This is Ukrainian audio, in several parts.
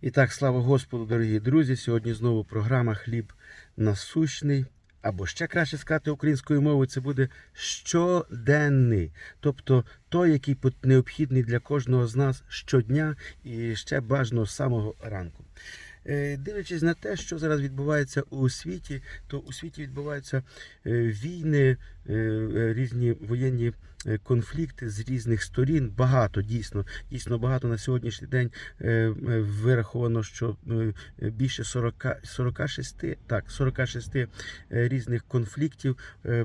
І так, слава Господу, дорогі друзі. Сьогодні знову програма Хліб насущний. Або ще краще сказати українською мовою, це буде щоденний, тобто той, який необхідний для кожного з нас щодня і ще бажано з самого ранку. Е, Дивлячись на те, що зараз відбувається у світі, то у світі відбуваються е, війни, е, різні воєнні конфлікти з різних сторін. Багато дійсно, дійсно багато на сьогоднішній день вираховано, що більше 40, 46, так, 46 е, різних конфліктів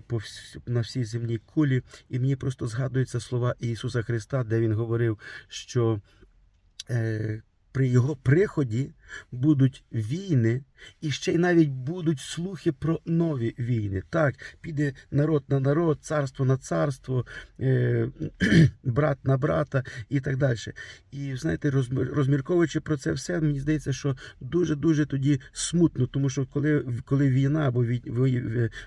по на всій земній кулі. І мені просто згадуються слова Ісуса Христа, де Він говорив, що при Його приході будуть війни, і ще й навіть будуть слухи про нові війни. Так, піде народ на народ, царство на царство, е, брат на брата і так далі. І знаєте, розмір- розмірковуючи про це все, мені здається, що дуже-дуже тоді смутно, тому що коли, коли війна або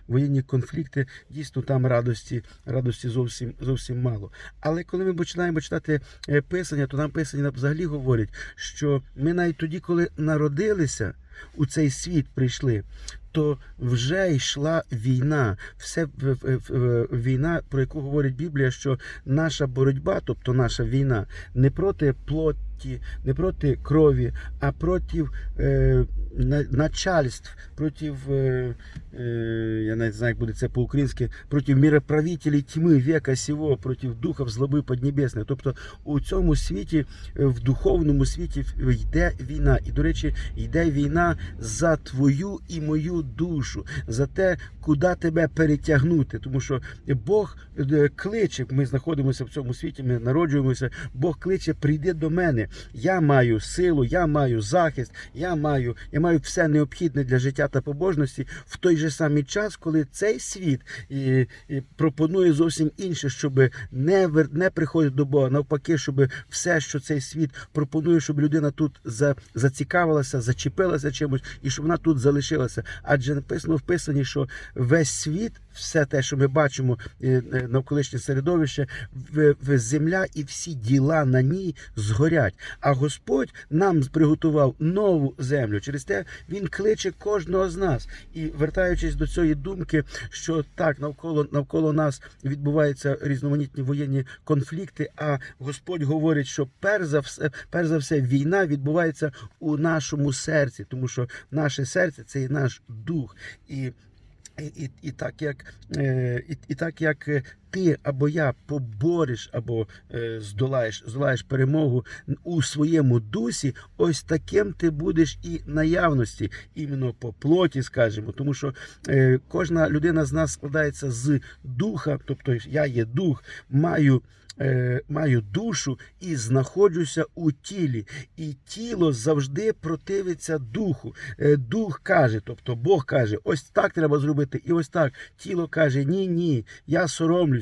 воєнні конфлікти, дійсно там радості, радості зовсім, зовсім мало. Але коли ми починаємо читати е, писання, то нам писання взагалі говорять, що ми навіть тоді, коли народилися, у цей світ прийшли, то вже йшла війна. Все війна, про яку говорить Біблія, що наша боротьба, тобто наша війна, не проти плоті, не проти крові, а проти е, начальств, проти, е, е, я навіть знаю, як буде це по-українськи, проти мироправителей тьми века сього, проти духів злоби поднебесної. Тобто у цьому світі, е, в духовному світі йде війна. І, до речі, йде війна за твою і мою душу, за те, куди тебе перетягнути. Тому що Бог кличе, ми знаходимося в цьому світі, ми народжуємося. Бог кличе, прийди до мене. Я маю силу, я маю захист, я маю, я маю все необхідне для життя та побожності в той же самий час, коли цей світ і, і пропонує зовсім інше, щоб не, вер- не приходити до Бога. Навпаки, щоб все, що цей світ пропонує, щоб людина тут за, зацікавилася, зачепилася чимось, і щоб вона тут залишилася. Адже написано в Писанні, що весь світ, все те, що ми бачимо, е, е, навколишнє середовище, в, земля і всі діла на ній згорять. А Господь нам приготував нову землю. Через те Він кличе кожного з нас. І вертаючись до цієї думки, що так навколо навколо нас відбуваються різноманітні воєнні конфлікти. А Господь говорить, що перш за все, перш за все, війна відбувається у нашому серці, тому що наше серце це і наш дух. І і, і, і так як е, і, і так як е, ти або я побореш або е, здолаєш, здолаєш перемогу у своєму дусі, ось таким ти будеш і наявності, іменно по плоті, скажімо, тому що е, кожна людина з нас складається з духа, тобто я є дух, маю. е, Маю душу і знаходжуся у тілі, і тіло завжди противиться духу. Е, Дух каже, тобто Бог каже, ось так треба зробити, і ось так. Тіло каже: ні, ні, я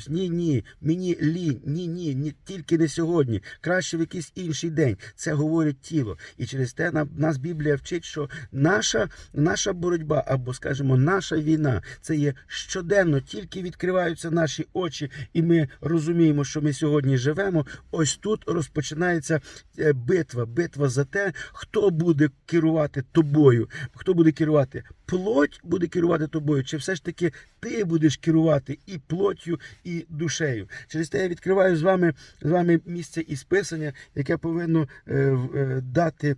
соромлюсь, ні, ні, мені лінь, ні, ні, ні, тільки не сьогодні. Краще в якийсь інший день. Це говорить тіло. І через те нам нас Біблія вчить, що наша, наша боротьба, або скажімо, наша війна, це є щоденно, тільки відкриваються наші очі, і ми розуміємо, що ми сьогодні живемо. Ось тут розпочинається е, битва, битва за те, хто буде керувати тобою, хто буде керувати. Плоть буде керувати тобою, чи все ж таки ти будеш керувати і плоттю, і душею. Через те я відкриваю з вами з вами місце із писання, яке повинно е, е, дати.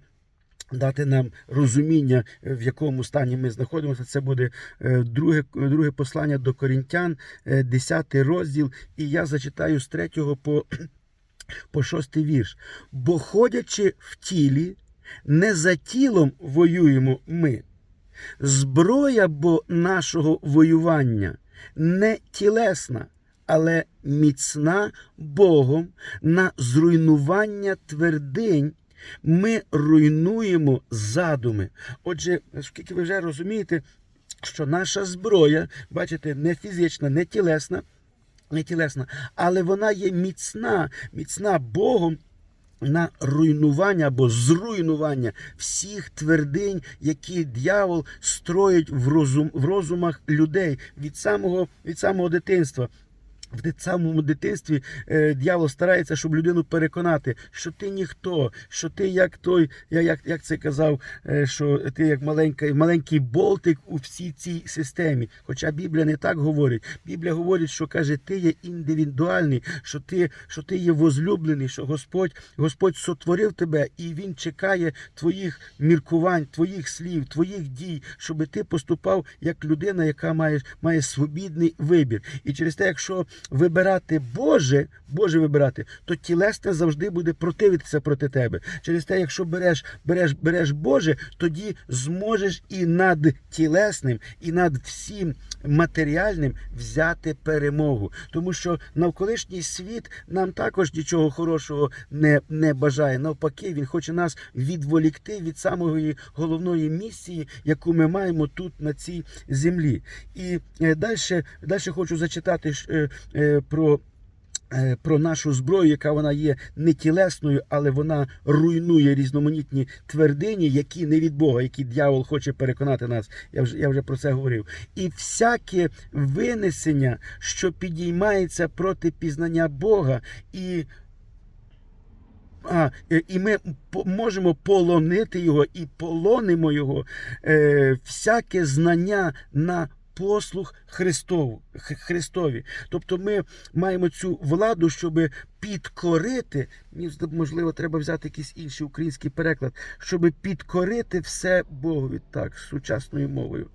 Дати нам розуміння, е, в якому стані ми знаходимося. Це буде е, друге, друге послання до Корінтян, е, 10 розділ, і я зачитаю з 3 по, по 6 вірш. Бо ходячи в тілі, не за тілом воюємо ми. Зброя бо нашого воювання не тілесна, але міцна Богом на зруйнування твердинь. Ми руйнуємо задуми. Отже, оскільки ви вже розумієте, що наша зброя, бачите, не фізична, не тілесна, не тілесна, але вона є міцна, міцна Богом на руйнування або зруйнування всіх твердинь, які дьявол строїть в, розум, в розумах людей від самого, від самого дитинства. В самому дитинстві е, дьявол старається, щоб людину переконати, що ти ніхто, що ти як той, як, як це казав, е, що ти як маленький, маленький болтик у всій цій системі. Хоча Біблія не так говорить. Біблія говорить, що каже, ти є індивідуальний, що ти, що ти є возлюблений, що Господь, Господь сотворив тебе і Він чекає твоїх міркувань, твоїх слів, твоїх дій, щоб ти поступав як людина, яка має, має свобідний вибір. І через те, якщо вибирати Боже, Боже вибирати, то тілесне завжди буде противитися проти тебе. Через те, якщо береш, береш, береш Боже, тоді зможеш і над тілесним, і над всім матеріальним взяти перемогу. Тому що навколишній світ нам також нічого хорошого не, не бажає. Навпаки, він хоче нас відволікти від самої головної місії, яку ми маємо тут на цій землі. І далі, далі хочу зачитати е, е, про. е, Про нашу зброю, яка вона є не тілесною, але вона руйнує різноманітні твердині, які не від Бога, які дьявол хоче переконати нас. Я вже я вже про це говорив. І всяке винесення, що підіймається проти пізнання Бога, і а, е, і ми можемо полонити його і полонимо його е, всяке знання на послуг Христову, Х- Христові. Тобто ми маємо цю владу, щоб підкорити, можливо, треба взяти якийсь інший український переклад, щоб підкорити все Богові, так, сучасною мовою.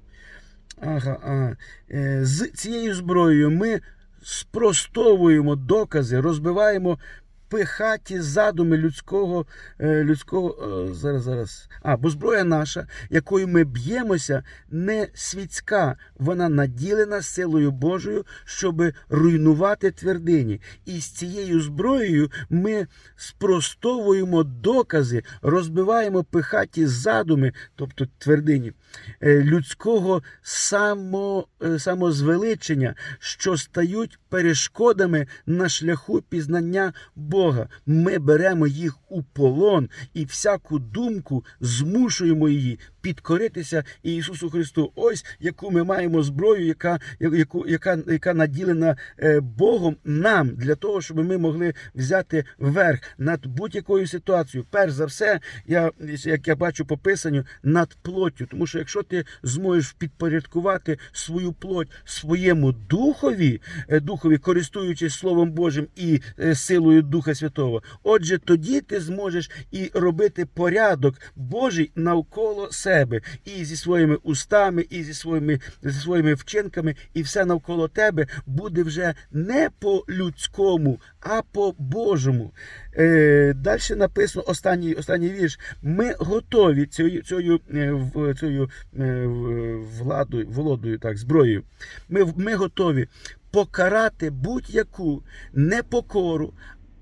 Ага, ага. Е, З цією зброєю ми спростовуємо докази, розбиваємо пихаті задуми людського, е, людського е, зараз, зараз. А, бо зброя наша, якою ми б'ємося, не світська, вона наділена силою Божою, щоб руйнувати твердині. І з цією зброєю ми спростовуємо докази, розбиваємо пихаті задуми, тобто твердині, е, людського само, самозвеличення, що стають перешкодами на шляху пізнання Бога. Ми беремо їх у полон і всяку думку змушуємо її підкоритися Ісусу Христу. Ось яку ми маємо зброю, яка, яку, яка, яка наділена е, Богом нам для того, щоб ми могли взяти верх над будь-якою ситуацією. Перш за все, я як я бачу по писанню, над плоттю. Тому що якщо ти зможеш підпорядкувати свою плоть своєму духові, е, духові, користуючись Словом Божим і е, силою Духа Святого, отже, тоді ти зможеш і робити порядок Божий навколо себе, і зі своїми устами, і зі своїми, зі своїми вчинками, і все навколо тебе буде вже не по людському, а по Божому. Е, Далі написано останній, останній вірш. Ми готові цією, цією, е, цією е, владою, володою, так, зброєю. Ми, ми готові покарати будь-яку непокору,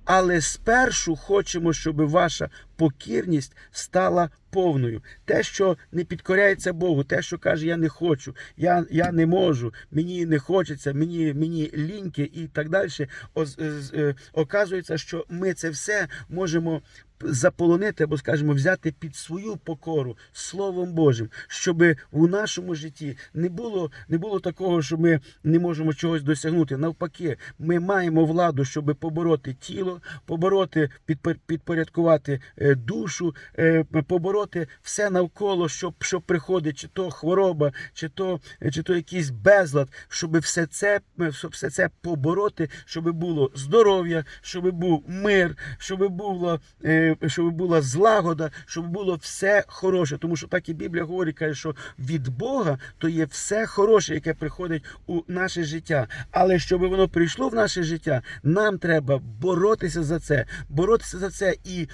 але спершу хочемо, щоб ваша покірність стала повною. Те, що не підкоряється Богу, те, що каже, я не хочу, я, я не можу, мені не хочеться, мені, мені ліньки і так далі. Оз- е, Оказується, що ми це все можемо заполонити або, скажімо, взяти під свою покору Словом Божим, щоб у нашому житті не було, не було такого, що ми не можемо чогось досягнути. Навпаки, ми маємо владу, щоб побороти тіло, побороти, підпор- підпорядкувати е, душу, е, побороти все навколо, що, що приходить, чи то хвороба, чи то, чи то якийсь безлад, щоб все це, щоб все це побороти, щоб було здоров'я, щоб був мир, щоб було. е, щоб була злагода, щоб було все хороше. Тому що так і Біблія говорить, каже, що від Бога то є все хороше, яке приходить у наше життя. Але щоб воно прийшло в наше життя, нам треба боротися за це, боротися за це і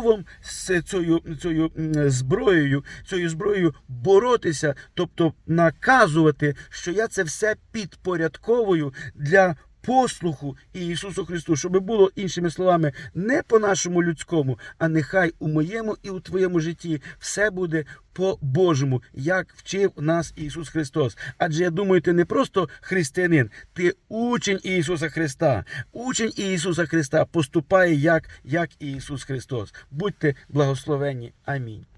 словом з цією, цією зброєю, цією зброєю боротися, тобто наказувати, що я це все підпорядковую для послуху Ісусу Христу, щоб було іншими словами не по нашому людському, а нехай у моєму і у твоєму житті все буде по Божому, як вчив нас Ісус Христос. Адже я думаю, ти не просто християнин, ти учень Ісуса Христа. Учень Ісуса Христа поступає як, як Ісус Христос. Будьте благословенні. Амінь.